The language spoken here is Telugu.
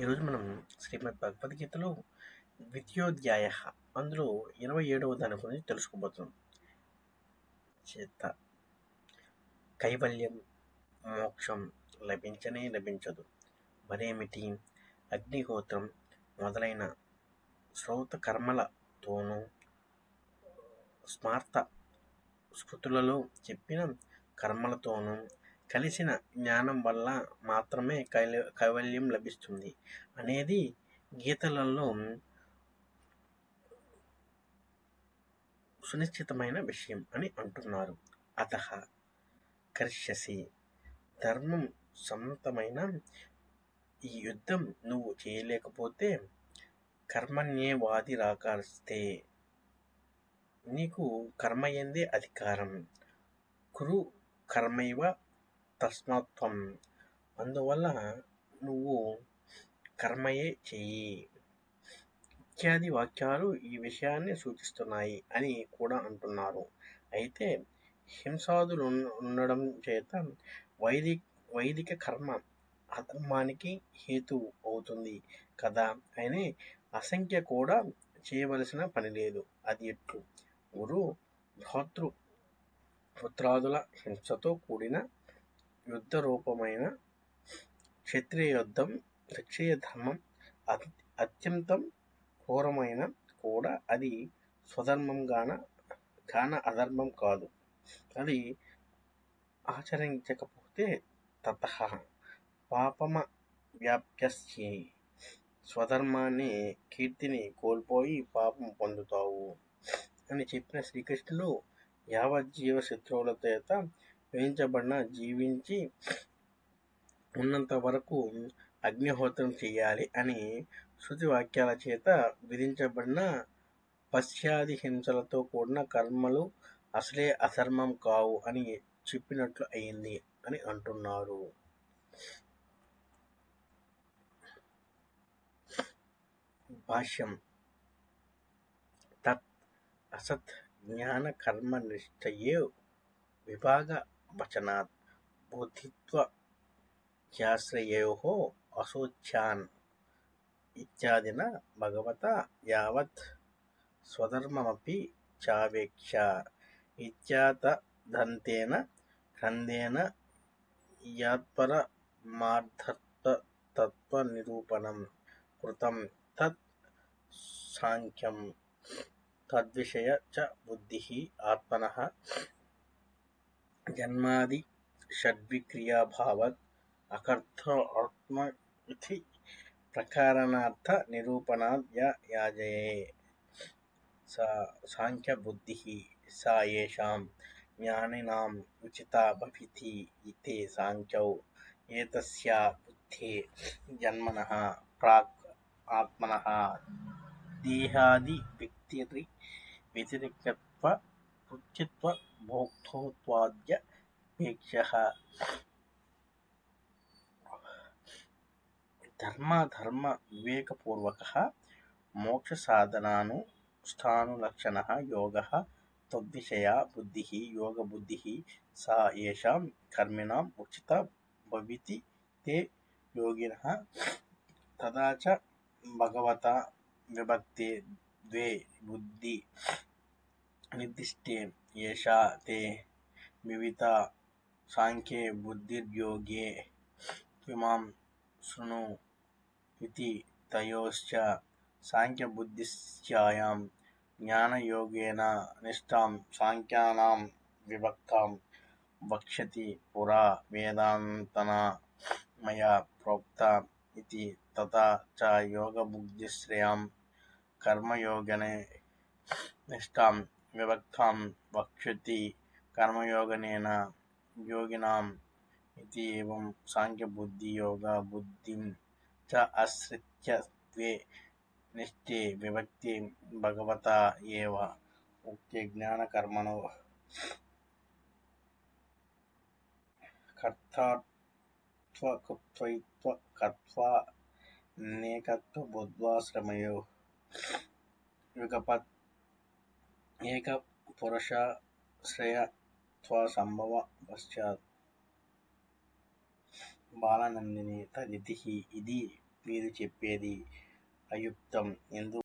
ఈరోజు మనం శ్రీమద్ భగవద్గీతలో ద్వితీయోధ్యాయ అందులో ఇరవై ఏడవ దాని గురించి తెలుసుకోబోతున్నాం. చేత కైవల్యం మోక్షం లభించనే లభించదు. మరేమిటి? అగ్నిహోత్రం మొదలైన శ్రౌత కర్మలతోనూ స్మార్త స్మృతులలో చెప్పిన కర్మలతోనూ కలిసిన జ్ఞానం వల్ల మాత్రమే కైల కైవల్యం లభిస్తుంది. అనేది గీతలలో సునిశ్చితమైన విషయం అని అంటున్నారు. అత కర్షసి ధర్మం సమ్మతమైన ఈ యుద్ధం నువ్వు చేయలేకపోతే కర్మణ్యేవాది రాకాస్తే నీకు కర్మయందే అధికారం. కురు కర్మైవ తస్మాత్వం um, అందువల్ల నువ్వు కర్మయే చెయ్యి. ఇత్యాది వాక్యాలు ఈ విషయాన్ని సూచిస్తున్నాయి అని కూడా అంటున్నారు. అయితే హింసాదులు ఉండడం చేత వైది వైదిక కర్మ అధర్మానికి హేతు అవుతుంది కదా అని అసంఖ్య కూడా చేయవలసిన పని లేదు. అది ఎట్లు గురు భ్రాతృ పుత్రాదుల హింసతో కూడిన యుద్ధ రూపమైన క్షత్రియ యుద్ధం క్షత్రియ ధర్మం అత్యంతం ఘోరమైన కూడా అది స్వధర్మం గాన గాన అధర్మం కాదు. అది ఆచరించకపోతే తత పాపమ వ్యాప్యస్యే స్వధర్మాన్ని కీర్తిని కోల్పోయి పాపం పొందుతావు అని చెప్పిన శ్రీకృష్ణుడు యావజ్జీవ శత్రువుల చేత వేయించబడిన జీవించి ఉన్నంత వరకు అగ్నిహోత్రం చేయాలి అని శృతి వాక్యాల చేత విధించబడిన పశ్చాది హింసలతో కూడిన కర్మలు అసలే అధర్మం కావు అని చెప్పినట్లు అయింది అని అంటున్నారు. భాష్యం. తత్ అసత్ జ్ఞాన కర్మ నిశ్చయే విభాగ वचनात् बुद्धित्वश्रययोः असूच्यान् इत्यादिना भगवता यावत् स्वधर्ममपि चावेक्षा इत्यातदन्तेन ग्रन्देन यत्परमार्धत्वतत्त्वनिरूपणं कृतं तत् साङ्ख्यं। तद्विषय च बुद्धिः आत्मनः जन्मादि षड्विक्रियाभावात् अकर्थात्मति प्रकारणार्थ निरूपणात् या याजये। सा साङ्ख्यबुद्धिः सा येषां ज्ञानिनाम् उचिता भविति इति साङ्ख्यौ एतस्या बुद्धि जन्मनः प्राक् आत्मनः। देहादि व्यक्तिरि देहादिव्यक्तिरिव्यतिरिक्तत्व बुद्धित्वभोक्तृत्वाद्यपेक्षः धर्माधर्मविवेकपूर्वकः मोक्षसाधनानुष्ठानुलक्षणः योगः तद्विषया बुद्धिः योगबुद्धिः सा येषां कर्मिणाम् उचिता भविति ते योगिनः तदा च भगवता विभक्ते द्वे बुद्धि निर्दिष्टे एषा ते विविधा साङ्ख्ये बुद्धिर्योगे इमां शृणु इति तयोश्च साङ्ख्यबुद्धिस्यायां ज्ञानयोगेन निष्ठां साङ्ख्यानां विभक्तां वक्ष्यति पुरा वेदान्तना मया प्रोक्ता इति तथा च योगबुद्धिश्रेयां कर्मयोगने निष्ठां विभक्तां वक्ष्यति कर्मयोगनेन योगिनाम् इति एवं साङ्ख्यबुद्धियोगा बुद्धिं च आश्रित्य द्वे निष्ठे विभक्ति भगवता एव उक्ते ज्ञानकर्मणो कर्तात्वकृत्वैत्वकत्वा नेकत्वबुद्ध्वाश्रमयो युगपत् एकपुरुषाश्रयत्वसम्भव पश्चात् బాలనందిని తదితి ఇది వీరు చెప్పేది అయుక్తం ఎందు